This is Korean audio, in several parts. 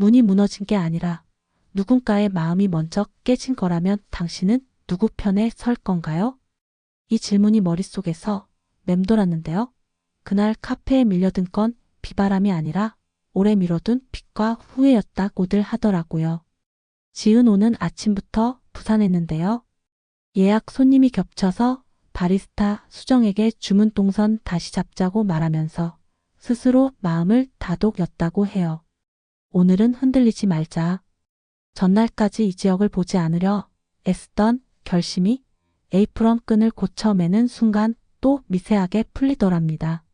문이 무너진 게 아니라 누군가의 마음이 먼저 깨진 거라면 당신은 누구 편에 설 건가요? 이 질문이 머릿속에서 맴돌았는데요. 그날 카페에 밀려든 건 비바람이 아니라 오래 미뤄둔 빚과 후회였다고들 하더라고요. 지은 오는 아침부터 부산했는데요. 예약 손님이 겹쳐서 바리스타 수정에게 주문 동선 다시 잡자고 말하면서 스스로 마음을 다독였다고 해요. 오늘은 흔들리지 말자. 전날까지 이 지역을 보지 않으려 애쓰던 결심이 에이프런 끈을 고쳐 매는 순간 또 미세하게 풀리더랍니다.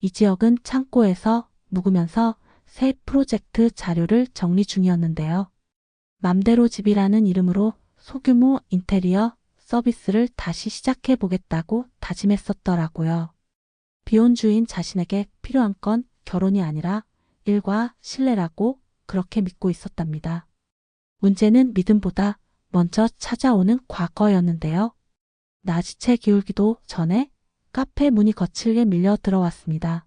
이 지역은 창고에서 묵으면서 새 프로젝트 자료를 정리 중이었는데요. 맘대로 집이라는 이름으로 소규모 인테리어 서비스를 다시 시작해 보겠다고 다짐했었더라고요. 비혼 주인 자신에게 필요한 건 결혼이 아니라 일과 신뢰라고 그렇게 믿고 있었답니다. 문제는 믿음보다 먼저 찾아오는 과거였는데요. 나지채 기울기도 전에 카페 문이 거칠게 밀려 들어왔습니다.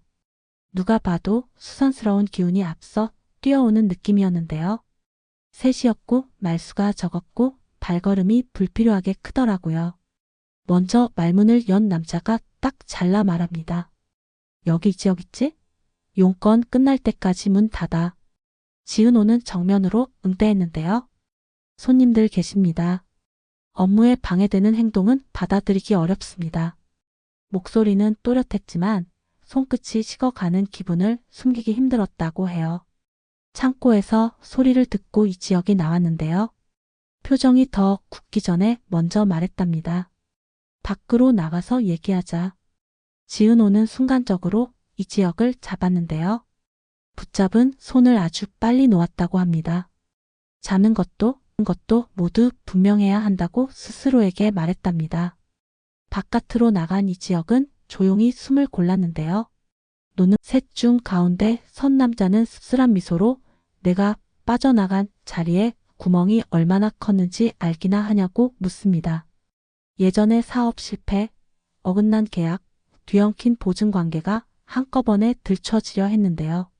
누가 봐도 수선스러운 기운이 앞서 뛰어오는 느낌이었는데요. 셋이었고 말수가 적었고 발걸음이 불필요하게 크더라고요. 먼저 말문을 연 남자가 딱 잘라 말합니다. 여기 여기 있지? 용건 끝날 때까지 문 닫아. 지은호는 정면으로 응대했는데요. 손님들 계십니다. 업무에 방해되는 행동은 받아들이기 어렵습니다. 목소리는 또렷했지만 손끝이 식어가는 기분을 숨기기 힘들었다고 해요. 창고에서 소리를 듣고 이 지역이 나왔는데요. 표정이 더 굳기 전에 먼저 말했답니다. 밖으로 나가서 얘기하자. 지은호는 순간적으로 이 지역을 잡았는데요. 붙잡은 손을 아주 빨리 놓았다고 합니다. 자는 것도 것도 모두 분명해야 한다고 스스로에게 말했답니다. 바깥으로 나간 이 지역은 조용히 숨을 골랐는데요. 노는 셋 중 가운데 선 남자는 씁쓸한 미소로 내가 빠져나간 자리에 구멍이 얼마나 컸는지 알기나 하냐고 묻습니다. 예전의 사업 실패, 어긋난 계약, 뒤엉킨 보증 관계가 한꺼번에 들춰지려 했는데요.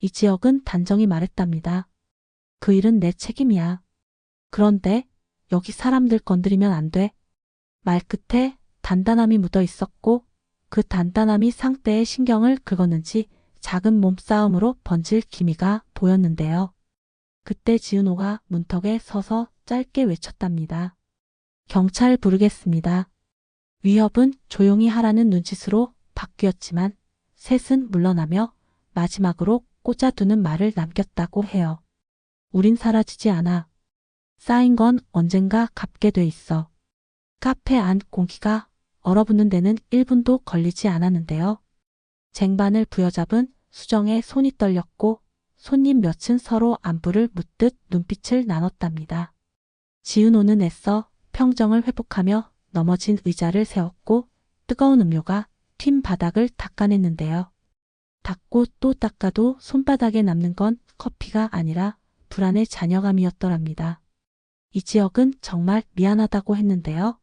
이 지역은 단정히 말했답니다. 그 일은 내 책임이야. 그런데 여기 사람들 건드리면 안 돼. 말끝에 단단함이 묻어 있었고 그 단단함이 상대의 신경을 긁었는지 작은 몸싸움으로 번질 기미가 보였는데요. 그때 지은호가 문턱에 서서 짧게 외쳤답니다. 경찰 부르겠습니다. 위협은 조용히 하라는 눈짓으로 바뀌었지만 셋은 물러나며 마지막으로 꽂아두는 말을 남겼다고 해요. 우린 사라지지 않아. 쌓인 건 언젠가 갚게 돼 있어. 카페 안 공기가 얼어붙는 데는 1분도 걸리지 않았는데요. 쟁반을 부여잡은 수정의 손이 떨렸고 손님 몇은 서로 안부를 묻듯 눈빛을 나눴답니다. 지은호는 애써 평정을 회복하며 넘어진 의자를 세웠고 뜨거운 음료가 튄 바닥을 닦아냈는데요. 닦고 또 닦아도 손바닥에 남는 건 커피가 아니라 불안의 잔여감이었더랍니다. 이 지역은 정말 미안하다고 했는데요.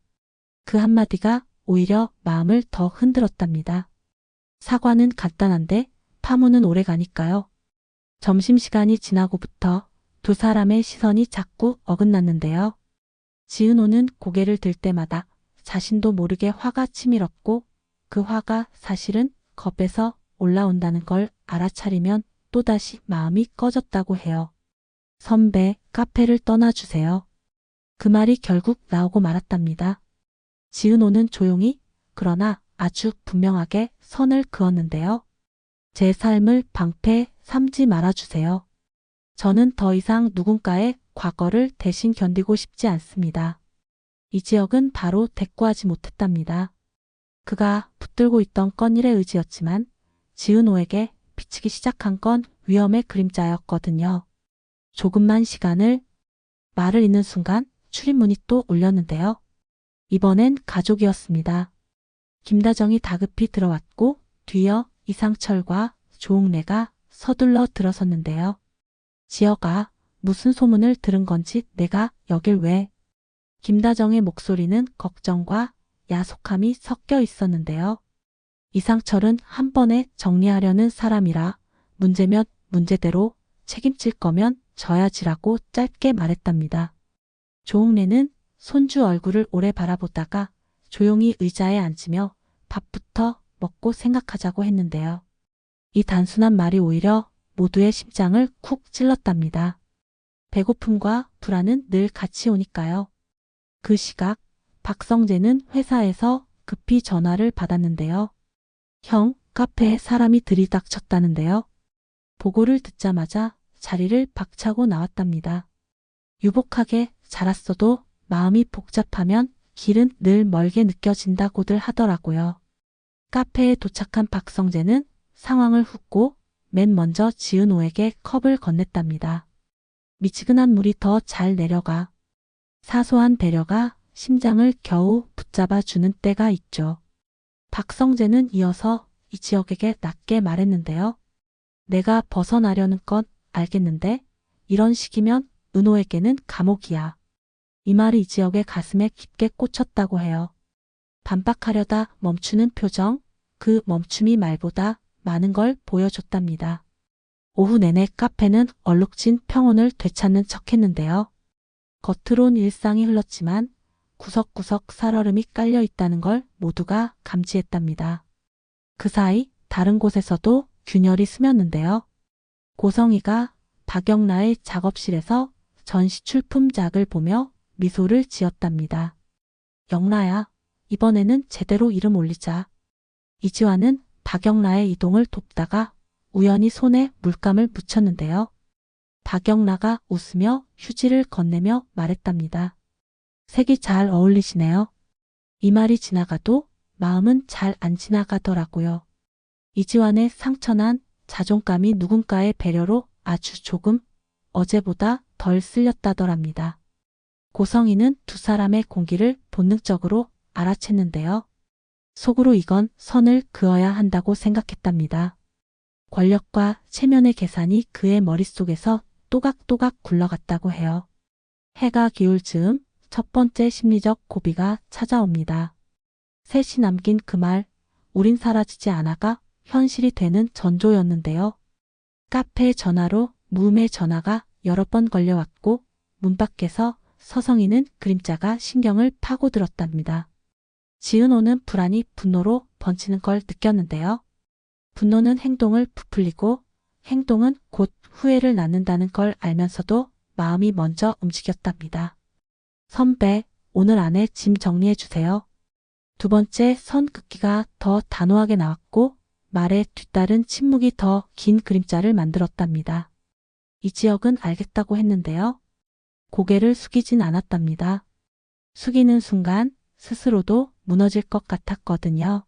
그 한마디가 오히려 마음을 더 흔들었답니다. 사과는 간단한데 파문은 오래 가니까요. 점심시간이 지나고부터 두 사람의 시선이 자꾸 어긋났는데요. 지은호는 고개를 들 때마다 자신도 모르게 화가 치밀었고 그 화가 사실은 겁에서 올라온다는 걸 알아차리면 또다시 마음이 꺼졌다고 해요. 선배, 카페를 떠나주세요. 그 말이 결국 나오고 말았답니다. 지은호는 조용히 그러나 아주 분명하게 선을 그었는데요. 제 삶을 방패 삼지 말아주세요. 저는 더 이상 누군가의 과거를 대신 견디고 싶지 않습니다. 이 지역은 바로 대꾸하지 못했답니다. 그가 붙들고 있던 건 일의 의지였지만 지은호에게 비치기 시작한 건 위험의 그림자였거든요. 조금만 시간을 말을 잇는 순간 출입문이 또 울렸는데요. 이번엔 가족이었습니다. 김다정이 다급히 들어왔고 뒤이어 이상철과 조옥래가 서둘러 들어섰는데요. 지어가 무슨 소문을 들은 건지 내가 여길 왜? 김다정의 목소리는 걱정과 야속함이 섞여 있었는데요. 이상철은 한 번에 정리하려는 사람이라 문제면 문제대로 책임질 거면 져야지라고 짧게 말했답니다. 조홍래는 손주 얼굴을 오래 바라보다가 조용히 의자에 앉으며 밥부터 먹고 생각하자고 했는데요. 이 단순한 말이 오히려 모두의 심장을 쿡 찔렀답니다. 배고픔과 불안은 늘 같이 오니까요. 그 시각 박성재는 회사에서 급히 전화를 받았는데요. 형, 카페에 사람이 들이닥쳤다는데요. 보고를 듣자마자 자리를 박차고 나왔답니다. 유복하게 자랐어도 마음이 복잡하면 길은 늘 멀게 느껴진다고들 하더라고요. 카페에 도착한 박성재는 상황을 훅고 맨 먼저 지은호에게 컵을 건넸답니다. 미치근한 물이 더 잘 내려가. 사소한 배려가 심장을 겨우 붙잡아 주는 때가 있죠. 박성재는 이어서 이 지역에게 낮게 말했는데요. 내가 벗어나려는 건 알겠는데 이런 식이면 은호에게는 감옥이야. 이 말이 이 지역의 가슴에 깊게 꽂혔다고 해요. 반박하려다 멈추는 표정, 그 멈춤이 말보다 많은 걸 보여줬답니다. 오후 내내 카페는 얼룩진 평온을 되찾는 척 했는데요. 겉으론 일상이 흘렀지만 구석구석 살얼음이 깔려 있다는 걸 모두가 감지했답니다. 그 사이 다른 곳에서도 균열이 스쳤는데요. 고성이가 박영라의 작업실에서 전시 출품작을 보며 미소를 지었답니다. 영라야, 이번에는 제대로 이름 올리자. 이지화는 박영라의 이동을 돕다가 우연히 손에 물감을 묻혔는데요. 박영라가 웃으며 휴지를 건네며 말했답니다. 색이 잘 어울리시네요. 이 말이 지나가도 마음은 잘 안 지나가더라고요. 이지환의 상처난 자존감이 누군가의 배려로 아주 조금 어제보다 덜 쓸렸다더랍니다. 고성이는 두 사람의 공기를 본능적으로 알아챘는데요. 속으로 이건 선을 그어야 한다고 생각했답니다. 권력과 체면의 계산이 그의 머릿속에서 또각또각 굴러갔다고 해요. 해가 기울 즈음 첫 번째 심리적 고비가 찾아옵니다. 셋이 남긴 그 말, 우린 사라지지 않아가 현실이 되는 전조였는데요. 카페 전화로 무음의 전화가 여러 번 걸려왔고 문 밖에서 서성이는 그림자가 신경을 파고들었답니다. 지은호는 불안이 분노로 번지는 걸 느꼈는데요. 분노는 행동을 부풀리고 행동은 곧 후회를 낳는다는 걸 알면서도 마음이 먼저 움직였답니다. 선배, 오늘 안에 짐 정리해 주세요. 두 번째 선 긋기가 더 단호하게 나왔고 말에 뒤따른 침묵이 더 긴 그림자를 만들었답니다. 이 지역은 알겠다고 했는데요. 고개를 숙이진 않았답니다. 숙이는 순간 스스로도 무너질 것 같았거든요.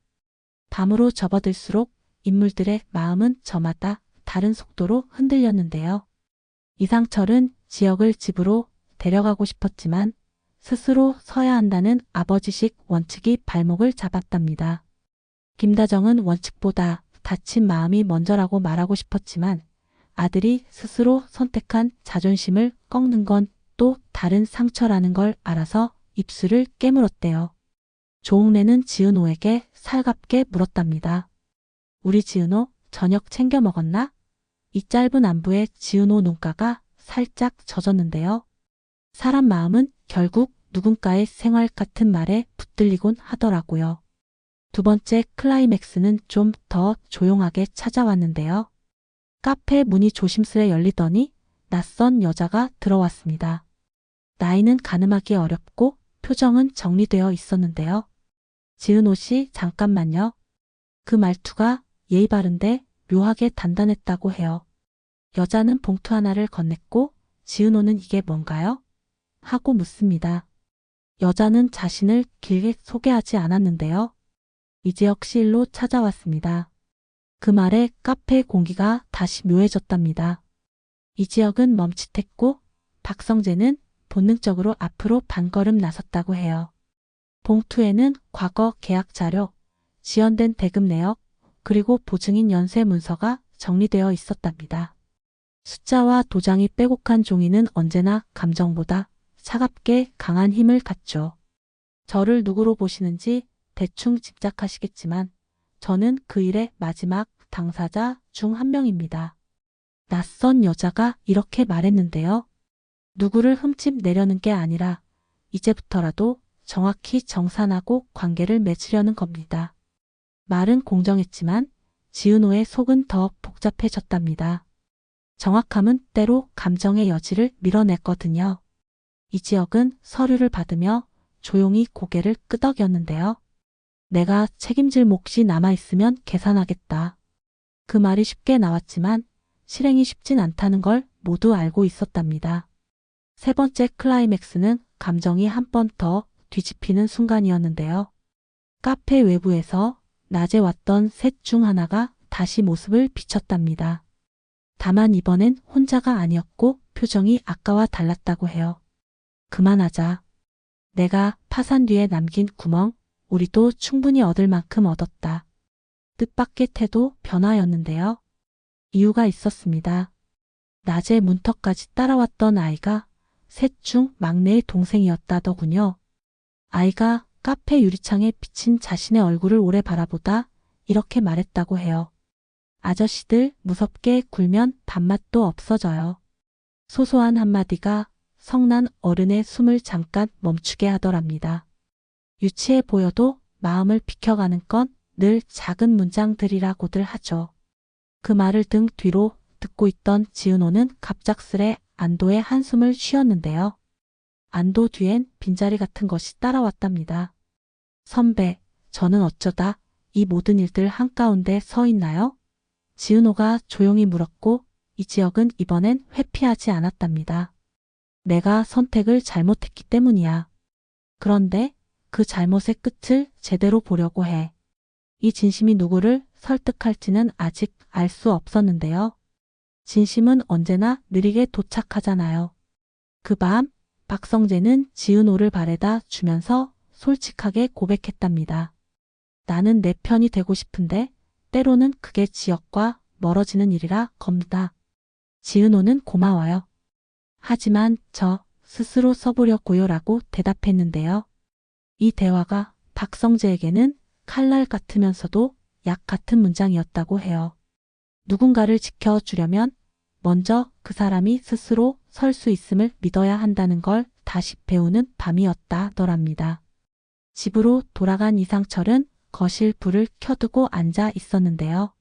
밤으로 접어들수록 인물들의 마음은 저마다 다른 속도로 흔들렸는데요. 이상철은 지역을 집으로 데려가고 싶었지만 스스로 서야 한다는 아버지식 원칙이 발목을 잡았답니다. 김다정은 원칙보다 다친 마음이 먼저라고 말하고 싶었지만 아들이 스스로 선택한 자존심을 꺾는 건 또 다른 상처라는 걸 알아서 입술을 깨물었대요. 조홍래는 지은호에게 살갑게 물었답니다. 우리 지은호 저녁 챙겨 먹었나? 이 짧은 안부에 지은호 눈가가 살짝 젖었는데요. 사람 마음은 결국 누군가의 생활 같은 말에 붙들리곤 하더라고요. 두 번째 클라이맥스는 좀 더 조용하게 찾아왔는데요. 카페 문이 조심스레 열리더니 낯선 여자가 들어왔습니다. 나이는 가늠하기 어렵고 표정은 정리되어 있었는데요. 지은호 씨 잠깐만요. 그 말투가 예의 바른데 묘하게 단단했다고 해요. 여자는 봉투 하나를 건넸고 지은호는 이게 뭔가요? 하고 묻습니다. 여자는 자신을 길게 소개하지 않았는데요. 이제 역시 일로 찾아왔습니다. 그 말에 카페 공기가 다시 묘해졌답니다. 이 지역은 멈칫했고 박성재는 본능적으로 앞으로 반걸음 나섰다고 해요. 봉투에는 과거 계약 자료, 지연된 대금 내역, 그리고 보증인 연쇄 문서가 정리되어 있었답니다. 숫자와 도장이 빼곡한 종이는 언제나 감정보다 차갑게 강한 힘을 갖죠. 저를 누구로 보시는지 대충 짐작하시겠지만 저는 그 일의 마지막 당사자 중 한 명입니다. 낯선 여자가 이렇게 말했는데요. 누구를 흠집 내려는 게 아니라 이제부터라도 정확히 정산하고 관계를 맺으려는 겁니다. 말은 공정했지만 지은호의 속은 더 복잡해졌답니다. 정확함은 때로 감정의 여지를 밀어냈거든요. 이지혁은 서류를 받으며 조용히 고개를 끄덕였는데요. 내가 책임질 몫이 남아있으면 계산하겠다. 그 말이 쉽게 나왔지만 실행이 쉽진 않다는 걸 모두 알고 있었답니다. 세 번째 클라이맥스는 감정이 한 번 더 뒤집히는 순간이었는데요. 카페 외부에서 낮에 왔던 셋 중 하나가 다시 모습을 비췄답니다. 다만 이번엔 혼자가 아니었고 표정이 아까와 달랐다고 해요. 그만하자. 내가 파산 뒤에 남긴 구멍, 우리도 충분히 얻을 만큼 얻었다. 뜻밖의 태도 변화였는데요. 이유가 있었습니다. 낮에 문턱까지 따라왔던 아이가 셋 중 막내의 동생이었다더군요. 아이가 카페 유리창에 비친 자신의 얼굴을 오래 바라보다 이렇게 말했다고 해요. 아저씨들 무섭게 굴면 밥맛도 없어져요. 소소한 한마디가 성난 어른의 숨을 잠깐 멈추게 하더랍니다. 유치해 보여도 마음을 비켜가는 건 늘 작은 문장들이라고들 하죠. 그 말을 등 뒤로 듣고 있던 지은호는 갑작스레 안도의 한숨을 쉬었는데요. 안도 뒤엔 빈자리 같은 것이 따라왔답니다. 선배, 저는 어쩌다 이 모든 일들 한가운데 서 있나요? 지은호가 조용히 물었고 이 지역은 이번엔 회피하지 않았답니다. 내가 선택을 잘못했기 때문이야. 그런데 그 잘못의 끝을 제대로 보려고 해. 이 진심이 누구를 설득할지는 아직 알 수 없었는데요. 진심은 언제나 느리게 도착하잖아요. 그 밤, 박성재는 지은호를 바래다 주면서 솔직하게 고백했답니다. 나는 내 편이 되고 싶은데 때로는 그게 지역과 멀어지는 일이라 겁니다. 지은호는 고마워요. 하지만 저 스스로 써보려고요 라고 대답했는데요. 이 대화가 박성재에게는 칼날 같으면서도 약 같은 문장이었다고 해요. 누군가를 지켜주려면 먼저 그 사람이 스스로 설 수 있음을 믿어야 한다는 걸 다시 배우는 밤이었다더랍니다. 집으로 돌아간 이상철은 거실 불을 켜두고 앉아 있었는데요.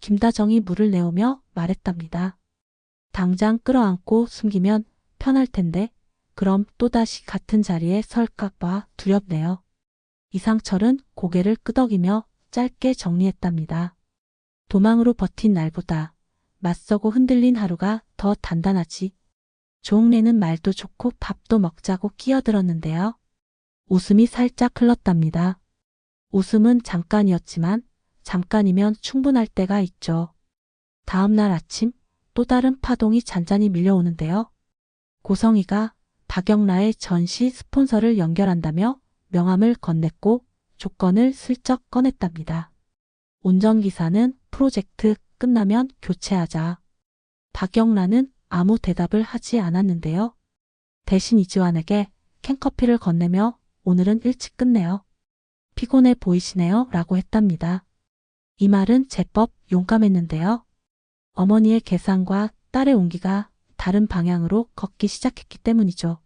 김다정이 물을 내오며 말했답니다. 당장 끌어안고 숨기면 편할 텐데 그럼 또다시 같은 자리에 설까봐 두렵네요. 이상철은 고개를 끄덕이며 짧게 정리했답니다. 도망으로 버틴 날보다 맞서고 흔들린 하루가 더 단단하지. 조옥래는 말도 좋고 밥도 먹자고 끼어들었는데요. 웃음이 살짝 흘렀답니다. 웃음은 잠깐이었지만 잠깐이면 충분할 때가 있죠. 다음 날 아침 또 다른 파동이 잔잔히 밀려오는데요. 고성이가 박영라의 전시 스폰서를 연결한다며 명함을 건넸고 조건을 슬쩍 꺼냈답니다. 운전기사는 프로젝트 끝나면 교체하자. 박영란은 아무 대답을 하지 않았는데요. 대신 이지환에게 캔커피를 건네며 오늘은 일찍 끝내요. 피곤해 보이시네요. 라고 했답니다. 이 말은 제법 용감했는데요. 어머니의 계산과 딸의 온기가 다른 방향으로 걷기 시작했기 때문이죠.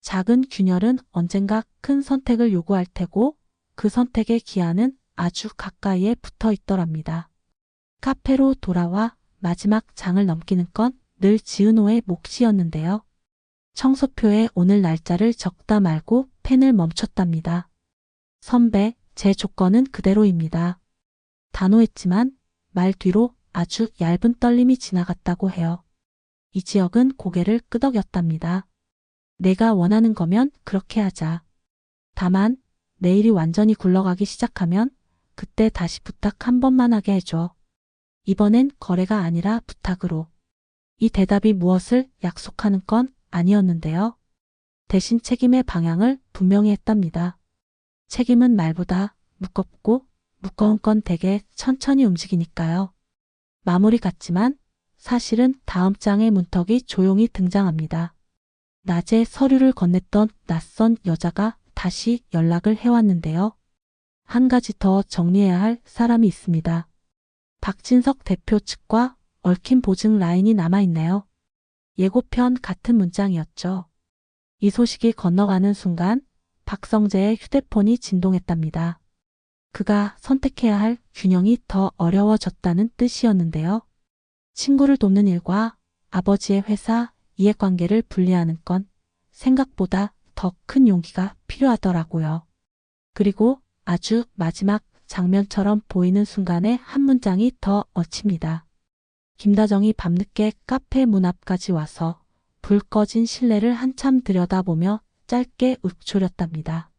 작은 균열은 언젠가 큰 선택을 요구할 테고 그 선택의 기한은 아주 가까이에 붙어 있더랍니다. 카페로 돌아와 마지막 장을 넘기는 건 늘 지은호의 몫이었는데요. 청소표에 오늘 날짜를 적다 말고 펜을 멈췄답니다. 선배, 제 조건은 그대로입니다. 단호했지만 말 뒤로 아주 얇은 떨림이 지나갔다고 해요. 이 지역은 고개를 끄덕였답니다. 내가 원하는 거면 그렇게 하자. 다만 내일이 완전히 굴러가기 시작하면 그때 다시 부탁 한 번만 하게 해줘. 이번엔 거래가 아니라 부탁으로. 이 대답이 무엇을 약속하는 건 아니었는데요. 대신 책임의 방향을 분명히 했답니다. 책임은 말보다 무겁고 무거운 건 되게 천천히 움직이니까요. 마무리 같지만 사실은 다음 장의 문턱이 조용히 등장합니다. 낮에 서류를 건넸던 낯선 여자가 다시 연락을 해왔는데요. 한 가지 더 정리해야 할 사람이 있습니다. 박진석 대표 측과 얽힌 보증 라인이 남아있네요. 예고편 같은 문장이었죠. 이 소식이 건너가는 순간 박성재의 휴대폰이 진동했답니다. 그가 선택해야 할 균형이 더 어려워졌다는 뜻이었는데요. 친구를 돕는 일과 아버지의 회사 이해관계를 분리하는 건 생각보다 더 큰 용기가 필요하더라고요. 그리고 아주 마지막 장면처럼 보이는 순간에 한 문장이 더 얹힙니다. 김다정이 밤늦게 카페 문 앞까지 와서 불 꺼진 실내를 한참 들여다보며 짧게 읊조렸답니다.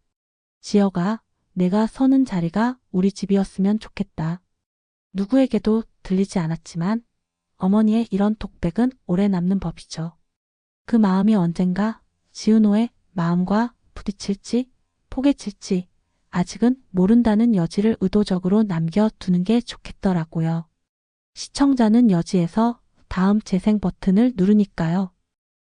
지여가 내가 서는 자리가 우리 집이었으면 좋겠다. 누구에게도 들리지 않았지만 어머니의 이런 톡백은 오래 남는 법이죠. 그 마음이 언젠가 지은호의 마음과 부딪힐지 포개질지 아직은 모른다는 여지를 의도적으로 남겨두는 게 좋겠더라고요. 시청자는 여지에서 다음 재생 버튼을 누르니까요.